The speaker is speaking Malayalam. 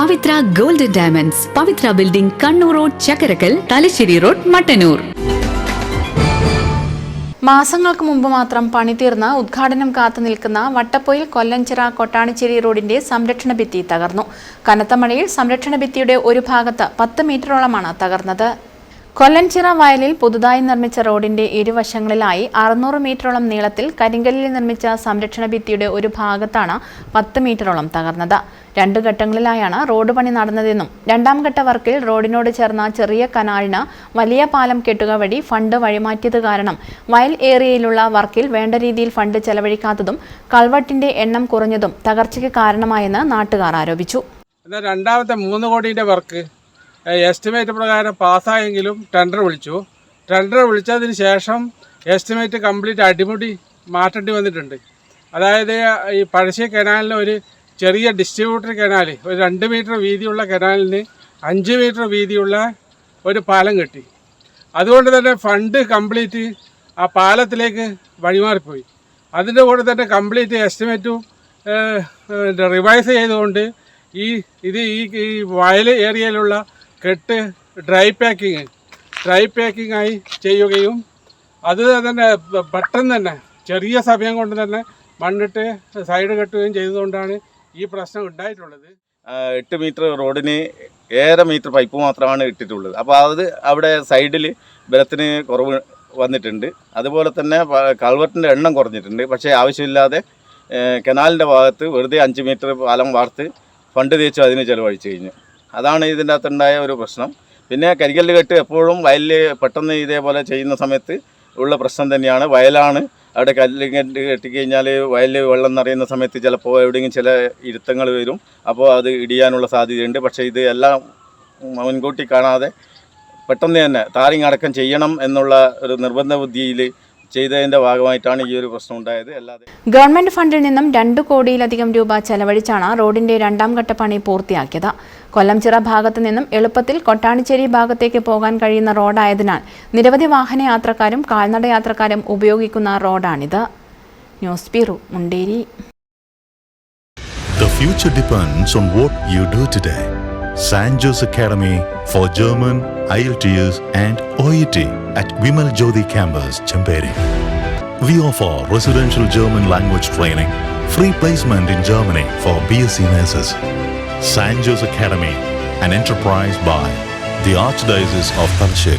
Pavithra golden diamonds. Pavithra building Kannur road Chakkarakkal Thalassery road Mattannur. മാസങ്ങൾക്ക് മുമ്പ് മാത്രം പണി തീർന്ന ഉദ്ഘാടനം കാത്തു നിൽക്കുന്ന വട്ടപ്പൊയിൽ കൊല്ലഞ്ചിറ കൊട്ടാണിച്ചേരി റോഡിന്റെ സംരക്ഷണ ഭിത്തി തകർന്നു. കനത്ത മഴയിൽ സംരക്ഷണ ഭിത്തിയുടെ ഒരു ഭാഗത്ത് പത്ത് മീറ്ററോളമാണ് തകർന്നത്. കൊല്ലഞ്ചിറ വയലിൽ പുതുതായി നിർമ്മിച്ച റോഡിന്റെ ഇരുവശങ്ങളിലായി അറുന്നൂറ് മീറ്ററോളം നീളത്തിൽ കരിങ്കല്ലിൽ നിർമ്മിച്ച സംരക്ഷണ ഭിത്തിയുടെ ഒരു ഭാഗത്താണ് പത്ത് മീറ്ററോളം തകർന്നത്. രണ്ട് ഘട്ടങ്ങളിലായാണ് റോഡ് പണി നടന്നതെന്നും രണ്ടാം ഘട്ട വർക്കിൽ റോഡിനോട് ചേർന്ന ചെറിയ കനാലിന് വലിയ പാലം കെട്ടുക വഴി ഫണ്ട് വഴിമാറ്റിയത് കാരണം വയൽ ഏരിയയിലുള്ള വർക്കിൽ വേണ്ട രീതിയിൽ ഫണ്ട് ചെലവഴിക്കാത്തതും കൾവട്ടിന്റെ എണ്ണം കുറഞ്ഞതും തകർച്ചയ്ക്ക് കാരണമായെന്ന് നാട്ടുകാർ ആരോപിച്ചു. രണ്ടാമത്തെ മൂന്ന് കോടിയുടെ വർക്ക്. എസ്റ്റിമേറ്റ് പ്രകാരം പാസ്സായെങ്കിലും ടെൻഡർ വിളിച്ചു. ടെൻഡർ വിളിച്ചതിന് ശേഷം എസ്റ്റിമേറ്റ് കംപ്ലീറ്റ് അടിമുടി മാറ്റേണ്ടി വന്നിട്ടുണ്ട്. അതായത് ഈ പഴശ്ശി കനാലിന് ഒരു ചെറിയ ഡിസ്ട്രിബ്യൂട്ടർ കനാൽ ഒരു രണ്ട് മീറ്റർ വീതിയുള്ള കനാലിന് അഞ്ച് മീറ്റർ വീതിയുള്ള ഒരു പാലം കെട്ടി. അതുകൊണ്ട് തന്നെ ഫണ്ട് കംപ്ലീറ്റ് ആ പാലത്തിലേക്ക് വഴിമാറിപ്പോയി. അതിന്റെ കൂടെ തന്നെ കംപ്ലീറ്റ് എസ്റ്റിമേറ്റും റിവൈസ് ചെയ്തുകൊണ്ട് ഈ ഇത് ഈ വയൽ ഏരിയയിലുള്ള കെട്ട് ഡ്രൈ പാക്കിങ് ഡ്രൈ പാക്കിംഗ് ആയി ചെയ്യുകയും അത് തന്നെ പെട്ടെന്ന് തന്നെ ചെറിയ സമയം കൊണ്ട് തന്നെ മണ്ണിട്ട് സൈഡ് കെട്ടുകയും ചെയ്തുകൊണ്ടാണ് ഈ പ്രശ്നം ഉണ്ടായിട്ടുള്ളത്. എട്ട് മീറ്റർ റോഡിന് ഏഴര മീറ്റർ പൈപ്പ് മാത്രമാണ് ഇട്ടിട്ടുള്ളത്. അപ്പോൾ അത് അവിടെ സൈഡിൽ ബലത്തിന് കുറവ് വന്നിട്ടുണ്ട്. അതുപോലെ തന്നെ കൾവർട്ടിന്റെ എണ്ണം കുറഞ്ഞിട്ടുണ്ട്. പക്ഷേ ആവശ്യമില്ലാതെ കനാലിന്റെ ഭാഗത്ത് വെറുതെ അഞ്ച് മീറ്റർ പാലം വാർത്ത് ഫണ്ട് തേച്ച് അതിന് ചിലവഴിച്ചു കഴിഞ്ഞു. അതാണ് ഇതിന്റെ അകത്തുണ്ടായ ഒരു പ്രശ്നം. പിന്നെ കരികല്ല് കെട്ട് എപ്പോഴും വയലിൽ പെട്ടെന്ന് ഇതേപോലെ ചെയ്യുന്ന സമയത്ത് ഉള്ള പ്രശ്നം തന്നെയാണ്. വയലാണ് അവിടെ കല്ല് കെട്ടി കെട്ടിക്കഴിഞ്ഞാൽ വയലിൽ വെള്ളം നിറയുന്ന സമയത്ത് ചിലപ്പോൾ എവിടെയെങ്കിലും ചില ഇരുത്തങ്ങൾ വരും. അപ്പോൾ അത് ഇടിയാനുള്ള സാധ്യതയുണ്ട്. പക്ഷേ ഇത് എല്ലാം മുൻകൂട്ടി കാണാതെ പെട്ടെന്ന് തന്നെ താരിങ് അടക്കം ചെയ്യണം എന്നുള്ള ഒരു നിർബന്ധ ബുദ്ധിയിൽ ചെയ്തതിന്റെ ഭാഗമായിട്ടാണ് ഈ ഒരു പ്രശ്നം ഉണ്ടായത്. അല്ലാതെ ഗവൺമെന്റ് ഫണ്ടിൽ നിന്നും രണ്ടു കോടിയിലധികം രൂപ ചെലവഴിച്ചാണ് റോഡിന്റെ രണ്ടാം ഘട്ട പണി പൂർത്തിയാക്കിയത്. കൊല്ലംചിറ ഭാഗത്ത് നിന്നും എളുപ്പത്തിൽ കൊട്ടാണിച്ചേരി ഭാഗത്തേക്ക് പോകാൻ കഴിയുന്ന റോഡായതിനാൽ നിരവധി വാഹന യാത്രക്കാരും കാൽനട യാത്രക്കാരും ഉപയോഗിക്കുന്ന റോഡാണിത് news bureau Munderi The future depends on what you do today. San Jose Academy for German, IELTS and OET at Vimal Jyoti campus, Champeri. We offer residential German language training, free placement in Germany for BSc nurses. San Academy, an enterprise by the Archdiocese of Talsheri.